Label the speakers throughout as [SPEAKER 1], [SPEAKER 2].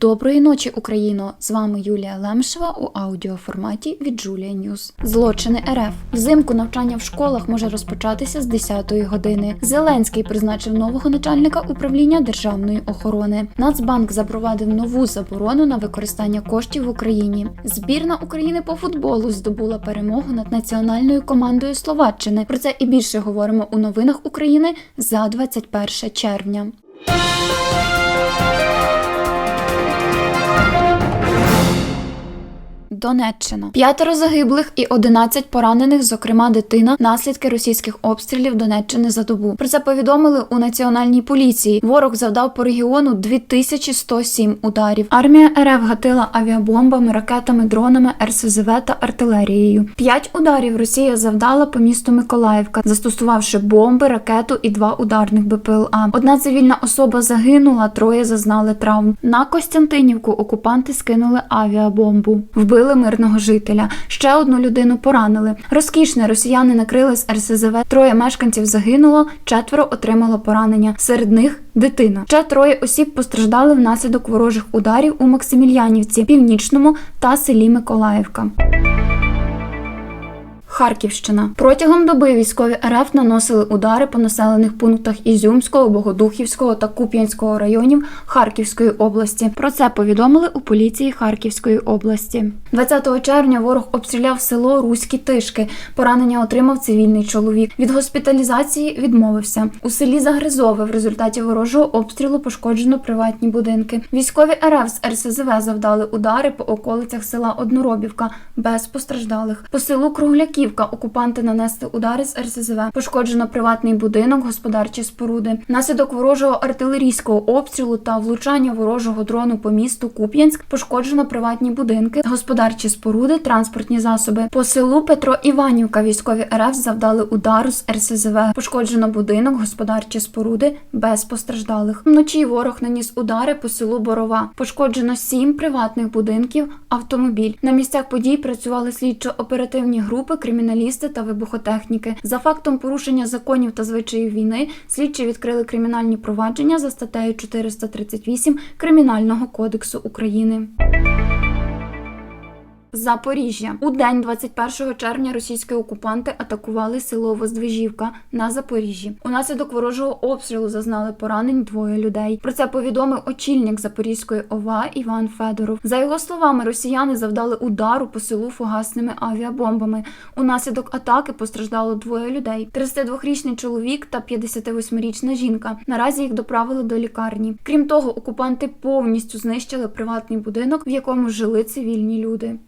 [SPEAKER 1] Доброї ночі, Україно! З вами Юлія Лемшева у аудіоформаті від Julia News. Злочини РФ. Взимку навчання в школах може розпочатися з 10-ї години. Зеленський призначив нового начальника управління державної охорони. Нацбанк запровадив нову заборону на використання коштів в Україні. Збірна України по футболу здобула перемогу над національною командою Словаччини. Про це і більше говоримо у новинах України за 21 червня. Донеччина. П'ятеро загиблих і 11 поранених, зокрема дитина, наслідки російських обстрілів Донеччини за добу. Про це повідомили у національній поліції. Ворог завдав по регіону 2107 ударів. Армія РФ гатила авіабомбами, ракетами, дронами, РСЗВ та артилерією. П'ять ударів Росія завдала по місту Миколаївка, застосувавши бомби, ракету і два ударних БПЛА. Одна цивільна особа загинула, троє зазнали травм. На Костянтинівку окупанти скинули авіабомбу. Вбили мирного жителя. Ще одну людину поранили. Розкішне росіяни накрили з РСЗВ. Троє мешканців загинуло, четверо отримало поранення. Серед них дитина. Ще троє осіб постраждали внаслідок ворожих ударів у Максимільянівці, північному та селі Миколаївка. Харківщина протягом доби військові РФ наносили удари по населених пунктах Ізюмського, Богодухівського та Куп'янського районів Харківської області. Про це повідомили у поліції Харківської області. 20 червня ворог обстріляв село Руські Тишки. Поранення отримав цивільний чоловік. Від госпіталізації відмовився. У селі Загризове в результаті ворожого обстрілу пошкоджено приватні будинки. Військові РФ з РСЗВ завдали удари по околицях села Одноробівка без постраждалих. По селу Кругляківка окупанти нанесли удари з РСЗВ. Пошкоджено приватний будинок, господарчі споруди. Наслідок ворожого артилерійського обстрілу та влучання ворожого дрону по місту Куп'янськ пошкоджено приватні будинки, господарчі споруди, транспортні засоби. По селу Петро Іванівка військові РФ завдали удару з РСЗВ. Пошкоджено будинок, господарчі споруди без постраждалих. Вночі ворог наніс удари по селу Борова. Пошкоджено сім приватних будинків, автомобіль. На місцях подій працювали слідчо-оперативні групи, криміналісти та вибухотехніки. За фактом порушення законів та звичаїв війни слідчі відкрили кримінальні провадження за статтею 438 Кримінального кодексу України. Запоріжжя у день 21 червня російські окупанти атакували село Воздвижівка на Запоріжжі. Унаслідок ворожого обстрілу зазнали поранень двоє людей. Про це повідомив очільник Запорізької ОВА Іван Федоров. За його словами, росіяни завдали удару по селу фугасними авіабомбами. Унаслідок атаки постраждало двоє людей: 32-річний чоловік та 58-річна жінка. Наразі їх доправили до лікарні. Крім того, окупанти повністю знищили приватний будинок, в якому жили цивільні люди.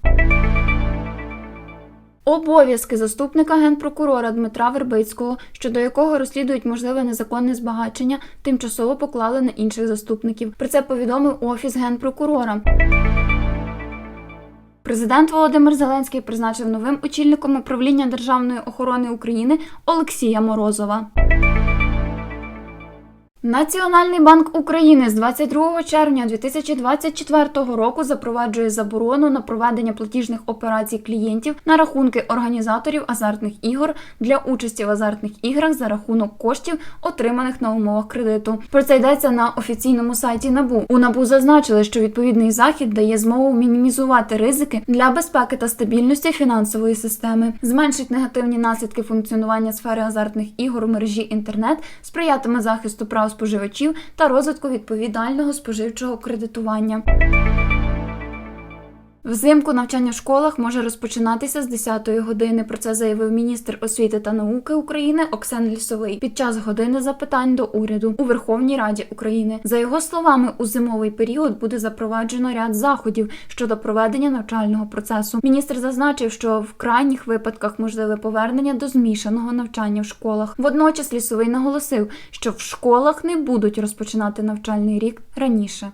[SPEAKER 1] Обов'язки заступника генпрокурора Дмитра Вербицького, щодо якого розслідують можливе незаконне збагачення, тимчасово поклали на інших заступників. Про це повідомив офіс генпрокурора. Президент Володимир Зеленський призначив новим очільником управління державної охорони України Олексія Морозова. Національний банк України з 22 червня 2024 року запроваджує заборону на проведення платіжних операцій клієнтів на рахунки організаторів азартних ігор для участі в азартних іграх за рахунок коштів, отриманих на умовах кредиту. Про це йдеться на офіційному сайті НАБУ. У НАБУ зазначили, що відповідний захід дає змогу мінімізувати ризики для безпеки та стабільності фінансової системи, зменшить негативні наслідки функціонування сфери азартних ігор у мережі інтернет, сприятиме захисту прав споживачів та розвитку відповідального споживчого кредитування. Взимку навчання в школах може розпочинатися з 10-ї години. Про це заявив міністр освіти та науки України Оксен Лісовий під час години запитань до уряду у Верховній Раді України. За його словами, у зимовий період буде запроваджено ряд заходів щодо проведення навчального процесу. Міністр зазначив, що в крайніх випадках можливе повернення до змішаного навчання в школах. Водночас лісовий наголосив, що в школах не будуть розпочинати навчальний рік раніше.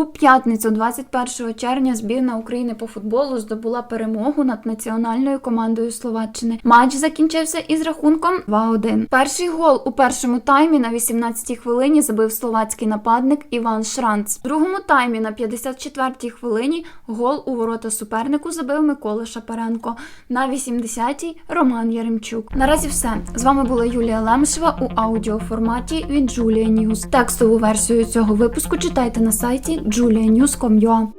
[SPEAKER 1] У п'ятницю, 21 червня, збірна України по футболу здобула перемогу над національною командою Словаччини. Матч закінчився із рахунком 2-1. Перший гол у першому таймі на 18-й хвилині забив словацький нападник Іван Шранц. В другому таймі на 54-й хвилині гол у ворота супернику забив Микола Шапаренко. На 80-й Роман Яремчук. Наразі все. З вами була Юлія Лемшева у аудіоформаті від Julia News. Текстову версію цього випуску читайте на сайті julianews.com.ua.